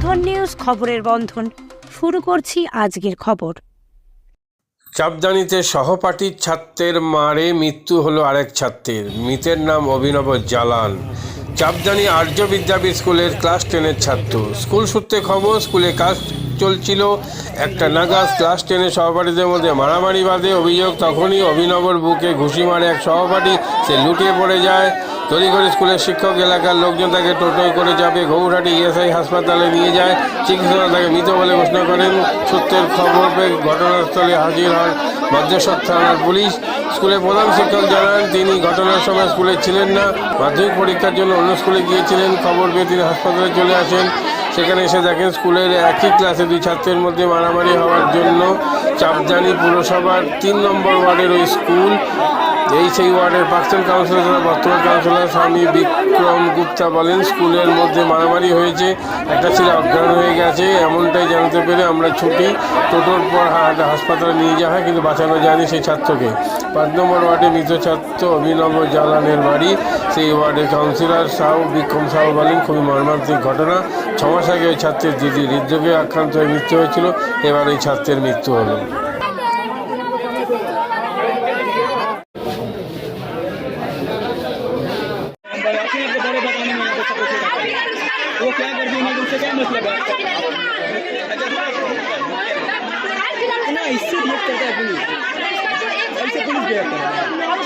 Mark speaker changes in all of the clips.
Speaker 1: বন্ধন news খবরের বন্ধন। শুরু করছি আজকের খবর।
Speaker 2: চাপদানিতে সহপাঠীর ছাত্রের মারে মৃত্যু হলো আরেক ছাত্রের। মৃতের নাম অভিনব জালান চাপদানি আর্য বিদ্যাপীঠ স্কুলের ক্লাস টেনের ছাত্র। স্কুল সূত্রে খবর, স্কুলে কাজ চলছিল। একটা নাগাজ ক্লাস টেনের সহপাঠীদের মধ্যে মারামারি বাদে অভিযোগ, তখনই অভিনবর বুকে ঘুষি মারে এক সহপাঠী। সে লুটিয়ে পড়ে যায়। তড়িঘড়ি স্কুলের শিক্ষক এলাকার লোকজন তাকে টোটোয় করে যাবে গৌরহাটি ইএসআই হাসপাতালে নিয়ে যায়। চিকিৎসকরা তাকে মৃত বলে ঘোষণা করেন। সূত্রের খবর পেয়ে ঘটনাস্থলে হাজির হয় মধ্যেশ্বর থানার পুলিশ। স্কুলের প্রধান শিক্ষক জানান, তিনি ঘটনার সময় স্কুলে ছিলেন না। মাধ্যমিক পরীক্ষার জন্য অন্য স্কুলে গিয়েছিলেন, খবর পেয়ে তিনি হাসপাতালে চলে আসেন। সেখানে এসে দেখেন স্কুলের একই ক্লাসে দুই ছাত্রের মধ্যে মারামারি হওয়ার জন্য চাপজানি পুরসভার তিন নম্বর ওয়ার্ডের ওই স্কুল এই সেই ওয়ার্ডের প্রাক্তন কাউন্সিলর তথা বর্তমান কাউন্সিলর স্বামী বিক্রম গুপ্তা বলেন, স্কুলের মধ্যে মারামারি হয়েছে, একটা ছেলে অজ্ঞান হয়ে গেছে, এমনটাই জানতে পেরে আমরা ছুটি টোটোর পর হাসপাতালে নিয়ে যাওয়া হয়, কিন্তু বাঁচানো যায়নি সেই ছাত্রকে। পাঁচ নম্বর ওয়ার্ডে মৃত ছাত্র অভিনব জালানের বাড়ি। সেই ওয়ার্ডের কাউন্সিলর সাহু বিক্রম সাহু বলেন, খুবই মর্মান্তিক ঘটনা। ছ মাস আগে ওই ছাত্রের দিদি হৃদরোগে আক্রান্ত হয়ে মৃত্যু হয়েছিল, এবার ওই ছাত্রের মৃত্যু হলো।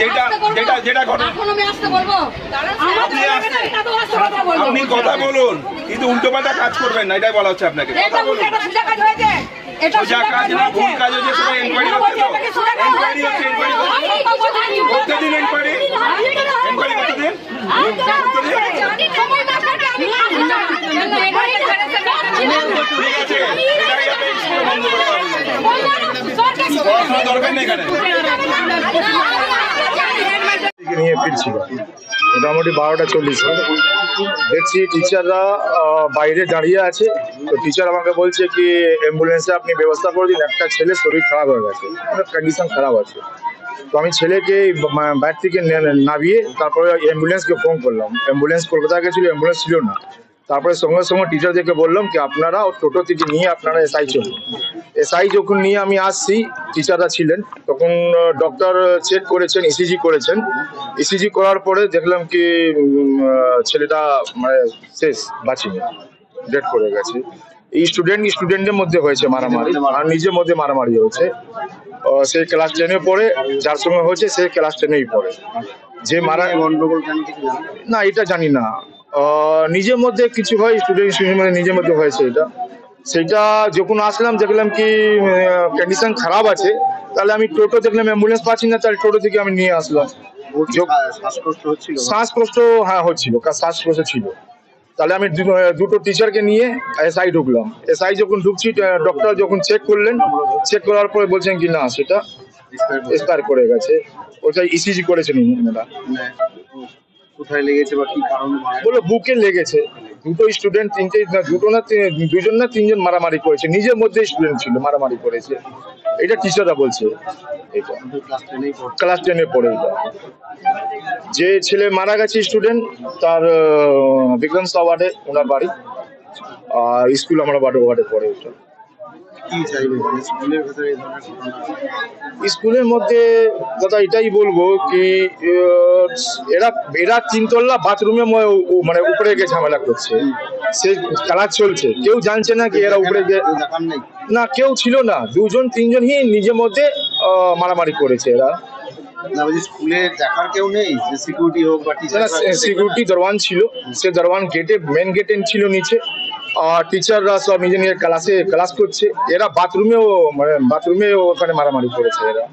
Speaker 3: যেটা যেটা যেটা ঘটনা আপনি
Speaker 4: কথা
Speaker 3: বলুন কিন্তু উল্টোপাল্টা কাজ করবেন না এটাই বলা হচ্ছে আপনাকে কথা বলুন
Speaker 4: সোজা কাজ
Speaker 3: না, ভুল কাজ হচ্ছে ঠিক আছে। পড়াশোনার দরকার নেই এখানে
Speaker 5: নিয়ে ফিরছিল। মোটামুটি বারোটা চল্লিশ। দেখছি টিচাররা বাইরে দাঁড়িয়ে আছে। তো টিচার আমাকে বলছে কি অ্যাম্বুলেন্সে আপনি ব্যবস্থা করে দিন। একটা ছেলে শরীর খারাপ হয়ে গেছে কন্ডিশন খারাপ আছে। তো আমি ছেলেকে বাইক থেকে নামিয়ে তারপরে অ্যাম্বুলেন্সকে ফোন করলাম। অ্যাম্বুলেন্স কলকাতা গেছিল অ্যাম্বুলেন্স ছিল না। তারপরে সঙ্গে সঙ্গে টিচারদেরকে বললাম কি আপনারা ও টোটো থেকে নিয়ে আপনারা এসআই চলুন। এসআই যখন নিয়ে আমি আসছি টিচাররা ছিলেন তখন ডক্টর চেক করেছেন ইসিজি করেছেন। ইসিজি করার পরে দেখলাম কি ছেলেটা মানে শেষ বাঁচিনি ডেট করে গেছে। এই স্টুডেন্ট স্টুডেন্টের মধ্যে হয়েছে মারামারি আর নিজের মধ্যে মারামারি হয়েছে। আহ, সে ক্লাস টেনে পড়ে যার সঙ্গে হয়েছে সে ক্লাস টেনেই পড়ে। যে মারা
Speaker 6: গন্ডগোল?
Speaker 5: না এটা জানি না। নিজের মধ্যে কিছু হয় স্টুডেন্ট মানে নিজের মধ্যে হয়েছে এটা। সেটা যখন আসলাম দেখলাম কি কন্ডিশন খারাপ আছে তাহলে আমি টোটো দেখলাম অ্যাম্বুলেন্স পাচ্ছি না তাহলে টোটো থেকে আমি নিয়ে আসলাম।
Speaker 6: শ্বাসকষ্ট
Speaker 5: হ্যাঁ হচ্ছিল শ্বাসকষ্ট ছিল। তাহলে আমি দুটো টিচারকে নিয়ে এসআই ঢুকলাম। এসআই যখন ঢুকছি ডক্টর যখন চেক করলেন চেক করার পরে বলছেন কি না সেটা এক্সপায়ার করে গেছে। ওটা ইসিজি করেছেন ওনারা।
Speaker 6: মানে কোথায় লেগেছে বা কি কারণ
Speaker 5: বলো বুকে লেগেছে। দুটো স্টুডেন্ট তিনটে না দুটো না দুজন না তিনজন মারামারি করেছে। নিজের মধ্যে স্টুডেন্ট ছিল মারামারি করেছে। এটা টিচাররা বলছে। এটা
Speaker 6: ক্লাস
Speaker 5: টেনে পড়ে যে ছেলে মারা গেছে স্টুডেন্ট তার বিক্রম সাওয়ার্ডে ওনার বাড়ি। আর স্কুল আমরা বাডো ওয়ার্ডে পড়ে ওটা।
Speaker 6: কি চাইবে মানে স্কুলের ভেতরে এই ধরনের
Speaker 5: স্কুলের মধ্যে কথা এটাই বলব কি এরা এরা তিনতলা বাথরুমে মানে উপরে গিয়ে ঝামেলা করছে। সে চলছে। কেউ জানছে না কি এরা উপরে গিয়ে না কেউ ছিল না। দুজন তিনজনই নিজের মধ্যে মারামারি করেছে এরা।
Speaker 6: স্কুলে দেখার কেউ নেই? সিকিউরিটি হোক বা টিচার
Speaker 5: সিকিউরিটি দরওয়ান ছিল। সে দরওয়ান গেটে মেন গেটে ছিল নিচে। আর টিচাররা সব নিজে নিজের ক্লাসে ক্লাস করছে। এরা বাথরুমেও মানে বাথরুমে ওখানে মারামারি করেছে এরা।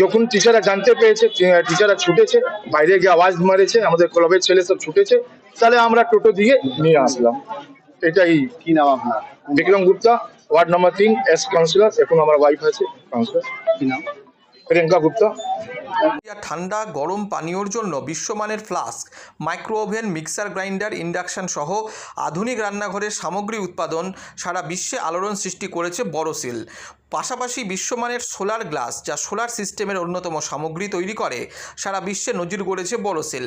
Speaker 5: যখন টিচাররা জানতে পেরেছে টিচাররা ছুটেছে বাইরে গিয়ে আওয়াজ মারেছে আমাদের ক্লাবের ছেলে সব ছুটেছে তাহলে আমরা টোটো দিয়ে নিয়ে আসলাম। এটাই।
Speaker 6: কি নাম আপনার?
Speaker 5: বিক্রম গুপ্তা ওয়ার্ড নাম্বার তিন এস কাউন্সিলর এখন আমার ওয়াইফ আছে কাউন্সিলর
Speaker 6: কি নাম?
Speaker 5: প্রিয়াঙ্কা গুপ্তা।
Speaker 7: ঠান্ডা গরম পানীয়র জন্য বিশ্বমানের flask, microwave, mixer grinder, induction সহ আধুনিক রান্নাঘরের সামগ্রী উৎপাদন সারা বিশ্বে আলোড়ন সৃষ্টি করেছে বড়সিল পাশাপাশি বিশ্বমানের সোলার গ্লাস, যা সোলার সিস্টেমের অন্যতম সামগ্রী তৈরি করে, সারা বিশ্বে নজির গড়েছে বড়সিল